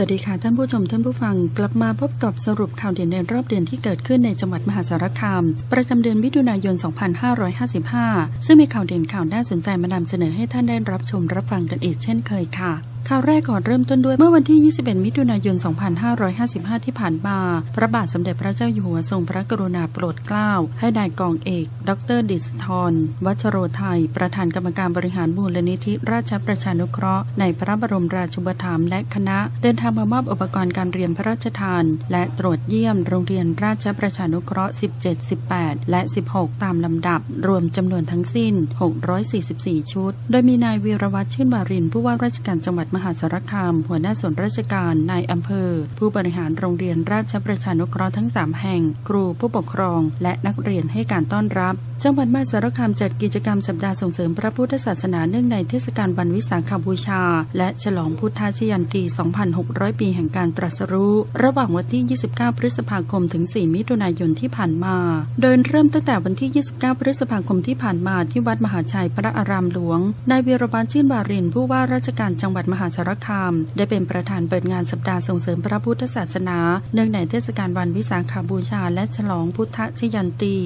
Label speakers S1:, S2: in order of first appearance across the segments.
S1: วัสดีค่ะท่านผู้ชมท่านผู้ฟังกลับมาพบกับสรุปข่าวเด่นในรอบเดือนที่เกิดขึ้นในจังหวัดมหาสารคาม ประจำเดือนมิถุนายน 2555 ซึ่งมีข่าวเด่นข่าวน่าสนใจมานำเสนอให้ท่านได้รับชมรับฟังกันอีกเช่นเคยค่ะข่าวแรกก่อนเริ่มต้นด้วยเมื่อวันที่ 21 มิถุนายน 2555 ที่ผ่านมา พระบาทสมเด็จพระเจ้าอยู่หัวทรงพระกรุณาโปรดเกล้า ให้นายกองเอก ดรดิสทรวัชโรไทย ประธานกรรมการบริหารมูลนิธิ ราชประชานุเคราะห์ ในพระบรมราชูปถัมภ์และคณะ เดินทางมามอบอุปกรณ์การเรียนพระราชทาน และตรวจเยี่ยมโรงเรียนราชประชานุเคราะห์ 17 18 และ 16 ตามลำดับ รวมจำนวนทั้งสิ้น 644 ชุด โดยมีนายวีรวัตรชื่นบารินผู้ว่าราชการจังหวัดมหาสารคาม หัวหน้าส่วนราชการนายอำเภอ ผู้บริหารโรงเรียนราชประชานุเคราะห์ทั้ง 3 แห่ง ครูผู้ปกครอง และนักเรียนให้การต้อนรับ จังหวัดมหาสารคามจัดกิจกรรมสัปดาห์ส่งเสริมพระพุทธศาสนาเนื่องในเทศกาลวันวิสาขบูชา และฉลองพุทธชยันตี 2,600 ปีแห่งการตรัสรู้ ระหว่างวันที่ 29 พฤษภาคมถึง 4 มิถุนายนที่ผ่านมา โดยเริ่มตั้งแต่วันที่ 29 พฤษภาคมที่ผ่านมาที่วัดมหาชัยพระอารามหลวงนายวีรบาลชื่นบารินผู้ว่าราชการจังหวัดมหาหสารคาม ได้เป็นประธานเปิดงานสัปดาห์ส่งเสริมพระพุทธศาสนา เนื่องในเทศกาลวันวิสาขบูชา และฉลองพุทธชยันตี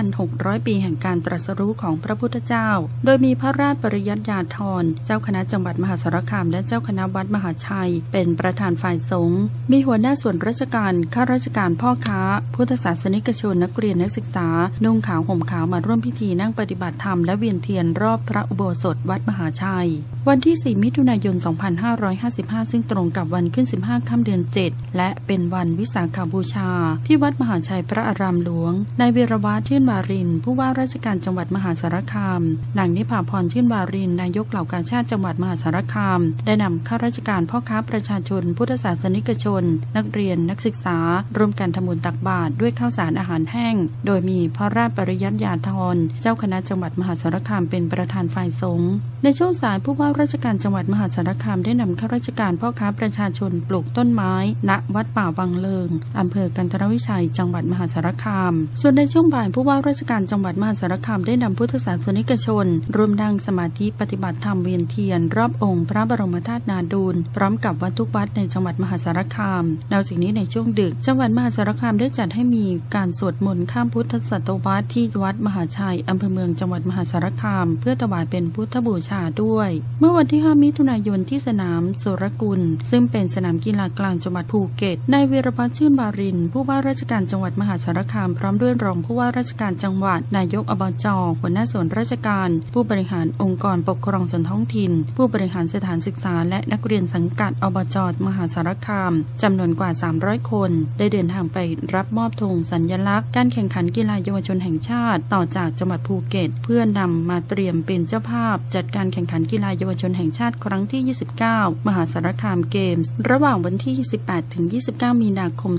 S1: 2,600 ปีแห่งการตรัสรู้ของพระพุทธเจ้า โดยมีพระราชปริยัติยาธร เจ้าคณะจังหวัดมหาสารคาม และเจ้าคณะวัดมหาชัย เป็นประธานฝ่ายสงฆ์มีหัวหน้าส่วนราชการข้าราชการพ่อค้า พุทธศาสนิกชนนักเรียนนักศึกษานุ่งขาวห่มขาวมาร่วมพิธีนั่งปฏิบัติธรรมและเวียนเทียนรอบพระอุโบสถวัดมหาชัย วันที่ 4 มิถุนายน2555 ซึ่งตรงกับวันขึ้น 15 ค่ำเดือน 7 และเป็นวันวิสาขาบูชา ที่วัดมหาชัยพระอารามหลวง นายเวรวัตชื่นวาริน ผู้ว่าราชการจังหวัดมหาสารคามนางนิพาพรชื่นวาริน นายกเหล่ากาชาติจังหวัดมหาสารคาม ได้นำข้าราชการพ่อค้าประชาชน พุทธศาสนิกชน นักเรียนนักศึกษา ร่วมกันทำบุญตักบาตรด้วยข้าวสารอาหารแห้ง โดยมีพระราชปริยัติยาธรเจ้าคณะจังหวัดมหาสารคามเป็นประธานฝ่ายสงฆ์ในช่วงสายผู้ว่าราชการจังหวัดมหาสารคามได้นำข้าราชการพ่อค้าประชาชนปลูกต้นไม้ ณ วัดป่าวังเลิงอำเภอกันทรวิชัย จังหวัดมหาสารคาม ส่วนในช่วงบ่ายผู้ว่าราชการจังหวัดมหาสารคามได้นำพุทธศาสนิกชนรวมดังสมาธิปฏิบัติธรรมเวียนเทียน รอบองค์พระบรมธาตุนาดูลพร้อมกับวัดทุกวัดในจังหวัดมหาสารคามนอกจากนี้ในช่วงดึก จังหวัดมหาสารคามได้จัดให้มีการสวดมนต์ข้ามพุทธศตวรรษที่วัดมหาชัยอำเภอเมืองจังหวัดมหาสารคาม เพื่อถวายเป็นพุทธบูชาด้วย เมื่อวันที่ 5 มิถุนายนที่สนามโสรกุล ซึ่งเป็นสนามกีฬากลางจังหวัดภูเก็ตนายเวรพัฒน์ชื่นบาริน ผู้ว่าราชการจังหวัดมหาสารคาม พร้อมด้วยรองผู้ว่าราชการจังหวัด นายกอบจหัวหน้าส่วนราชการ ผู้บริหารองค์กรปกครองส่วนท้องถิ่น ผู้บริหารสถานศึกษา และนักเรียนสังกัดอบจมหาสารคามจำนวนกว่า 300 คน ได้เดินทางไปรับมอบธงสัญลักษณ์การแข่งขันกีฬาเยาวชนแห่งชาติ ต่อจากจังหวัดภูเก็ต เพื่อนำมาเตรียมเป็นเจ้าภาพ จัดการแข่งขันกีฬาเยาวชนแห่งชาติครั้งที่29มหาสารคามเกมส์ ระหว่างวันที่ 28ถึง29 มีนาคม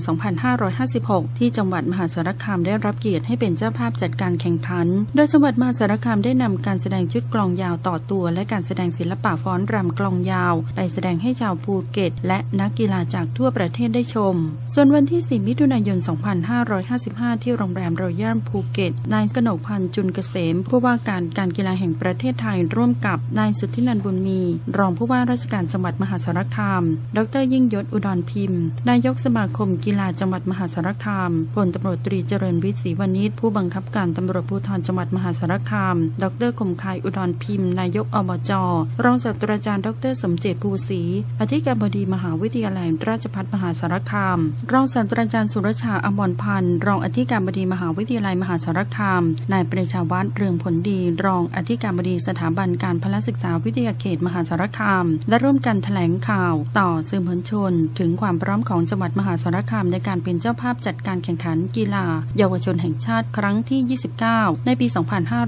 S1: 2556 ที่จังหวัดมหาสารคามได้รับเกียรติให้เป็นเจ้าภาพจัดการแข่งขัน โดยจังหวัดมหาสารคามได้นำการแสดงชุดกลองยาวต่อตัว และการแสดงศิลปะฟ้อนรำกลองยาว ไปแสดงให้ชาวภูเก็ต และนักกีฬาจากทั่วประเทศได้ชม ส่วนวันที่ 4 มิถุนายน 2555 ที่โรงแรมรอยัลภูเก็ต นายกนกพันธ์จุนเกษมผู้ว่าการการกีฬาแห่งประเทศไทยร่วมกับนายสุทธินันบุญมี รองผู้ว่าราชการจังหวัดมหาสารคาม ดรยิ่งยศอุดรพิมพ์ นายกสมาคมกีฬาจังหวัดมหาสารคามพลตำรวจตรีเจริญวิศีวณิชผู้บังคับการตำรวจภูธรจังหวัดมหาสารคาม ดรคมคายอุดรพิมพ์ นายกอบจ รองศาสตราจารย์ ดรสมเจตภูศรีอธิการบดีมหาวิทยาลัยราชภัฏมหาสารคาม รองศาสตราจารย์สุรชาอมรพันธ์ รองอธิการบดีมหาวิทยาลัยมหาสารคาม นายปรีชาวัฒน์เรืองผลดี รองอธิการบดีสถาบันการพลศึกษาวิทยาเขตมหาสารคามและร่วมกันแถลงข่าว ต่อสื่อมวลชน ถึงความพร้อมของจังหวัดมหาสารคามในการเป็นเจ้าภาพจัดการแข่งขันกีฬา เยาวชนแห่งชาติครั้งที่ 29 ในปี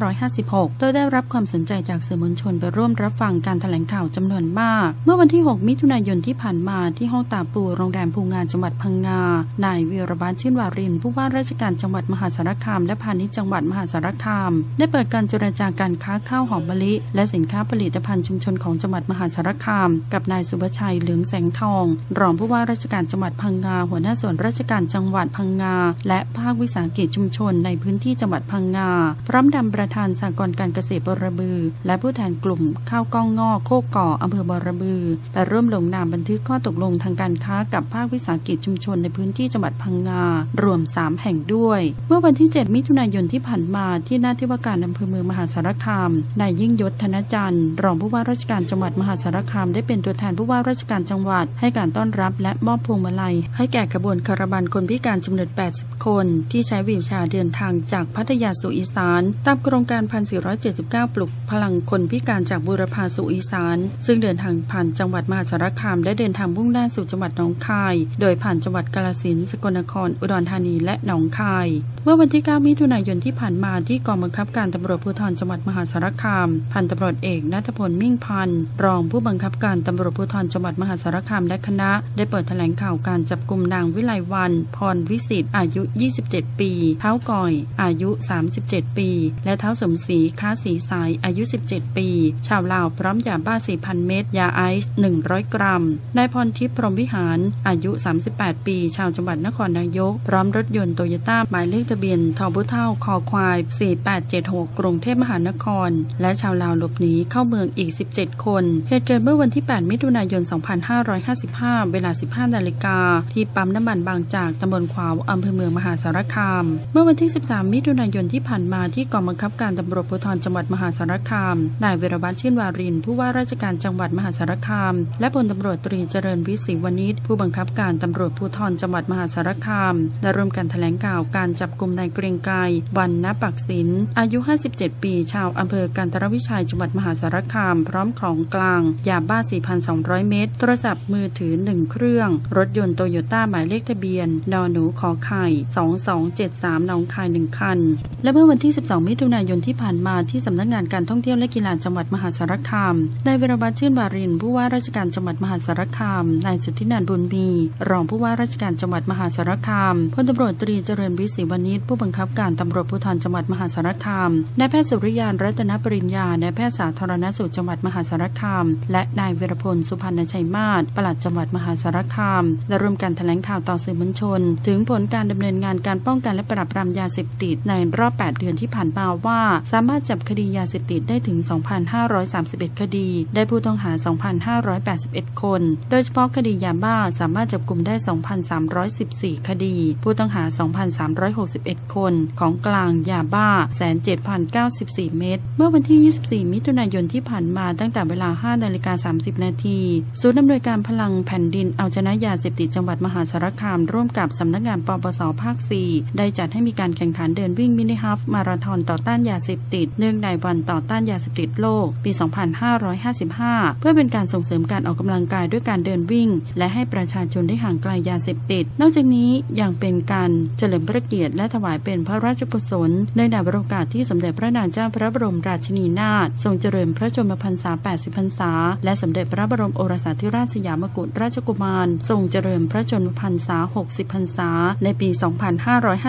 S1: 2556 โดยได้รับความสนใจจากสื่อมวลชนไปร่วมรับฟังการแถลงข่าวจำนวนมาก เมื่อวันที่ 6 มิถุนายนที่ผ่านมาที่ห้องตาปูโรงแรมภูงานจังหวัดพังงา นายวีรบาลชื่นวารินผู้ว่าราชการจังหวัดมหาสารคาม และพาณิชย์จังหวัดมหาสารคาม ได้เปิดการเจรจาการค้าข้าวหอมมะลิ และสินค้าผลิตภัณฑ์ชุมชนของจังหวัดมหาสารคาม กับนายสุภชัยเหลืองแสงทอง รองผู้ว่าราชการจังหวัดพังงา หัวหน้าส่วนราชการจังหวัดพังงา และภาควิสาหกิจชุมชนในพื้นที่จังหวัดพังงา พร้อมดำประธานสากลการเกษตรบรบือ และผู้แทนกลุ่มข้าวกล้องงอโคกก่ออำเภอบรบือไปร่วมลงนามบันทึกข้อตกลงทางการค้ากับภาควิสาหกิจชุมชนในพื้นที่จังหวัดพังงา รวม 3 แห่งด้วย เมื่อวันที่ 7 มิถุนายนที่ผ่านมาที่หน้าที่ว่าการอำเภอเมืองมหาสารคามนายยิ่งยศธนจันทร์รองผู้ว่าราชการจังหวัดมหาสารคามได้เป็นตัวแทนผู้ว่าราชการจังหวัด ให้การต้อนรับและมอบพวงมาลัย ให้แก่ขบวนคารบันคนพิการจำนวน 80 คน ที่ใช้วีลแชร์เดินทางจากพัทยาสู่อีสานตามโครงการ 1479 ปลุกพลังคนพิการจากบุรพาสู่อีสาน ซึ่งเดินทางผ่านจังหวัดมหาสารคามและเดินทางมุ่งหน้าสู่จังหวัดหนองคาย โดยผ่านจังหวัดกาฬสินธุ์สกลนคร อุดรธานีและหนองคาย เมื่อวันที่ 9 มิถุนายนที่ผ่านมาที่กองบังคับการตำรวจภูธรจังหวัดมหาสารคาม พันตำรวจเอกนัทพลมิ่งพันธ์รองผู้บังคับการตำรวจภูธรจังหวัดมหาสารคามและคณะ ได้เปิดแถลงข่าวการจับกลุ่มนางวิไลวัน พรวิสิตอายุ 27 ปี เท้าก่อย อายุ 37 ปี และเท้าสมศรีค้าสีสายอายุ 17 ปี ชาวลาวพร้อมยาบ้า 4,000 เม็ดยาไอซ์ 100 กรัมนายพรทิพย์พรหมวิหาร อายุ 38 ปี ชาวจังหวัดนครนายก พร้อมรถยนต์โตโยต้าหมายเลขทะเบียนทบุเท่าคอควาย 4876 กรุงเทพมหานคร และชาวลาวหลบหนีเข้าเมืองอีก 17 คนเหตุเกิดเมื่อวันที่ 8 มิถุนายน 2555 เวลา 15 นาฬิกา ที่ปั๊มน้ำมันบางจากตำบลขวาวอำเภอเมืองมหาสารคาม เมื่อวันที่ 13 มิถุนายนที่ผ่านมาที่กองบังคับการตำรวจภูธรจังหวัดมหาสารคาม นายเวรวัตชื่นวาริน ผู้ว่าราชการจังหวัดมหาสารคาม และพลตำรวจตรีเจริญวิศิวณิชผู้บังคับการตำรวจภูธรจังหวัดมหาสารคาม และร่วมกันแถลงข่าวการจับกลุ่มนายเกรียงไกรวันณปักศิลอายุ 57 ปี ชาวอำเภอกันทรวิชัยจังหวัดมหาสารคาม พร้อมของกลางยาบ้า 4,200 เม็ดโทรศัพท์มือถือ 1 เครื่อง รถยนต์โตโยต้าหมายเลขทะเบียนนอหนูขอไข่ 2273หนองคาย 1 คัน และเมื่อวันที่ 12 มิถุนายนที่ผ่านมาที่สำนักงานการท่องเที่ยวและกีฬาจังหวัดมหาสารคามนายเวรบัตชื่นบารินผู้ว่าราชการจังหวัดมหาสารคาม นายสุทธินันบุญมี รองผู้ว่าราชการจังหวัดมหาสารคามพลตำรวจตรีเจริญวิศิวณิชผู้บังคับการตำรวจภูธรจังหวัดมหาสารคามนายแพทย์สุริยานรัตนปริญญา นายแพทย์สาธารณสุขจังหวัดมหาสารคาม และนายเวรพลสุพรรณชัยมาศปลัดจังหวัดมหาสารคาม และร่วมกันแถลงข่าวต่อสื่อมวลชน ถึงผลการดำเนินงานการป้องกันและปราบปรามยาเสพติดในรอบ 8 เดือนที่ผ่านมาว่า สามารถจับคดียาเสพติดได้ถึง 2,531 คดี ได้ผู้ต้องหา 2,581 คน โดยเฉพาะคดียาบ้าสามารถจับกลุ่มได้ 2,314 คดี ผู้ต้องหา 2,361 คน ของกลางยาบ้า1,794 เม็ด เมื่อวันที่ 24 มิถุนายนที่ผ่านมาตั้งแต่เวลา 5 นาฬิกา30 นาที ศูนย์อำนวยการพลังแผ่นดินเอาชนะยาเสพติดจังหวัดมหาสารคาม ร่วมกับสำนักงานปปสภาค 4 ได้จัดให้มีการแข่งขันเดินวิ่งมินิฮาฟมาราธอนต่อต้านยาเสพติด เนื่องในวันต่อต้านยาเสพติดโลก ปี 2555 เพื่อเป็นการส่งเสริมการออกกำลังกายด้วยการเดินวิ่ง และให้ประชาชนได้ห่างไกลยาเสพติด นอกจากนี้ยังเป็นการเฉลิมพระเกียรติและถวายเป็นพระราชกุศลในในโอกาสที่สมเด็จพระนางเจ้าพระบรมราชินีนาถทรงเจริญพระชนมพรรษา 80 พรรษาและสมเด็จพระบรมโอรสาธิราชสยามกุฎราชกุมาร ทรงเจริญพระชนมพรรษา 60 พรรษา ในปี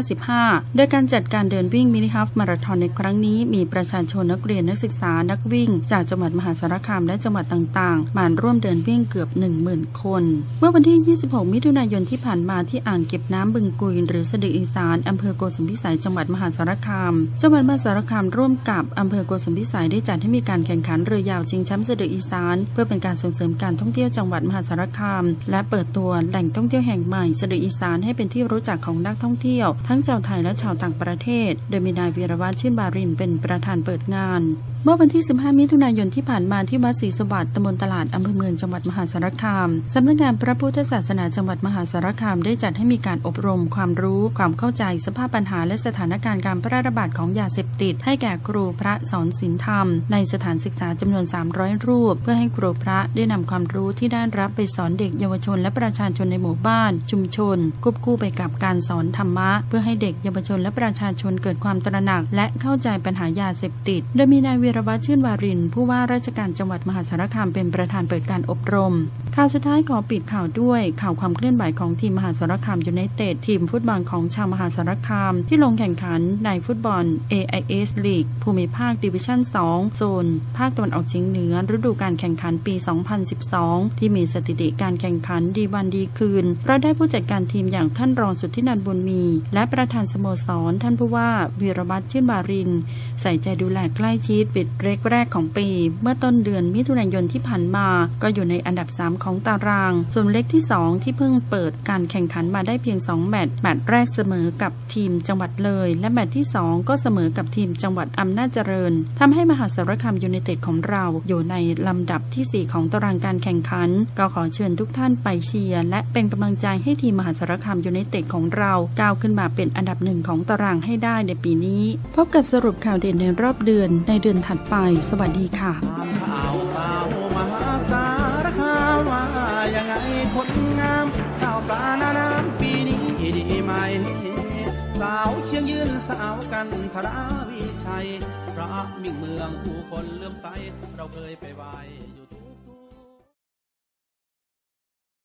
S1: 2555 โดยการจัดการเดินวิ่งมินิฮัฟมาราธอนในครั้งนี้มีประชาชนนักเรียนนักศึกษานักวิ่ง จากจังหวัดมหาสารคามและจังหวัดต่างๆ มาร่วมเดินวิ่งเกือบ 10,000 คน เมื่อวันที่ 26 มิถุนายนที่ผ่านมาที่อ่างเก็บน้ำบึงกุยหรือสะดืออีสานอำเภอโกสุมพิสัยจังหวัดมหาสารคาม จังหวัดมหาสารคามร่วมกับอำเภอโกสุมพิสัยได้จัดให้มีการแข่งขันเรือยาวชิงแชมป์สะดืออีสานเพื่อเป็นการส่งเสริมการท่องเที่ยวจังหวัดมหาสารคาม และเปิดตัวแหล่งท่องเที่ยวแห่งใหม่สะดืออีสานให้เป็นที่รู้จักของนักท่องเที่ยว ทั้งชาวไทยและชาวต่างประเทศ โดยมีนายวีรวัตรชื่นบารินเป็นประธานเปิดงาน เมื่อวันที่ 15 มิถุนายนที่ผ่านมาที่วัดศรีสวัสดิ์ตำบลตลาดอำเภอเมืองจังหวัดมหาสารคามสำนักงานพระพุทธศาสนาจังหวัดมหาสารคามได้จัดให้มีการอบรม ความรู้ ความเข้าใจสภาพปัญหา และสถานการณ์การแพร่ระบาดของยาเสพติด ให้แก่ครูพระสอนศีลธรรม ในสถานศึกษาจำนวน 300 รูป เพื่อให้ครูพระได้นำความรู้ที่ได้รับไปสอนเด็กเยาวชน และประชาชนในหมู่บ้าน ชุมชนควบคู่ไปกับการสอนธรรมะ เพื่อให้เด็กเยาวชนและประชาชนเกิดความตระหนัก และเข้าใจปัญหายาเสพติด โดยมีนายเวรวัตรชื่นวารินผู้ว่าราชการจังหวัดมหาสารคามเป็นประธานเปิดการอบรม ข่าวสุดท้ายขอปิดข่าวด้วย ข่าวความเคลื่อนไหวของทีมมหาสารคามยูไนเต็ดทีมฟุตบอลของชาวมหาสารคาม ที่ลงแข่งขันในฟุตบอล AIS League ภูมิภาคดิวิชั่น 2 โซน ภาคตะวันออกเฉียงเหนือ ฤดูการแข่งขันปี 2012 ที่มีสถิติการแข่งขันดีวันดีคืนเพราะได้ผู้จัดการทีมอย่างท่านรองสุทธินันท์บุญมี และประธานสโมสรท่านผู้ว่าวีรวัตรชื่นบาริน ใส่ใจดูแลใกล้ชิดปิดเล็กแรกของปี เมื่อต้นเดือนมิถุนายนที่ผ่านมา ก็อยู่ในอันดับ 3 ของตาราง ส่วนเล็กที่ 2 ที่เพิ่งเปิดการแข่งขันมาได้เพียง 2 แมตช์แมตช์แรกเสมอกับทีมจังหวัดเลย และแมตช์ที่ 2 ก็เสมอกับทีมจังหวัดอำนาจเจริญทำให้มหาสารคามยูไนเต็ดของเราอยู่ในลำดับทีสี่ 4 ของตารางการแข่งขัน ก็ขอเชิญทุกท่านไปเชียร์และเป็นกำลังใจให้ทีมมหาสารคามยูไนเต็ดของเราก้าวขึ้นมาเป็นอันดับหนึ่งของตารางให้ได้ในปีนี้ พบกับสรุปข่าวเด่นในรอบเดือนในเดือนทันถัดไป สวัสดีค่ะ
S2: ข่าวข่าวมหาสารคามว่ายังไงคนงามข้าวปลาหน้าน้ำปีนี้ดีไหมสาวเชียงยืนสาวกันทราวิชัย พระมิ่งเมืองผู้คนเลื่อมใส เราเคยไปไหว้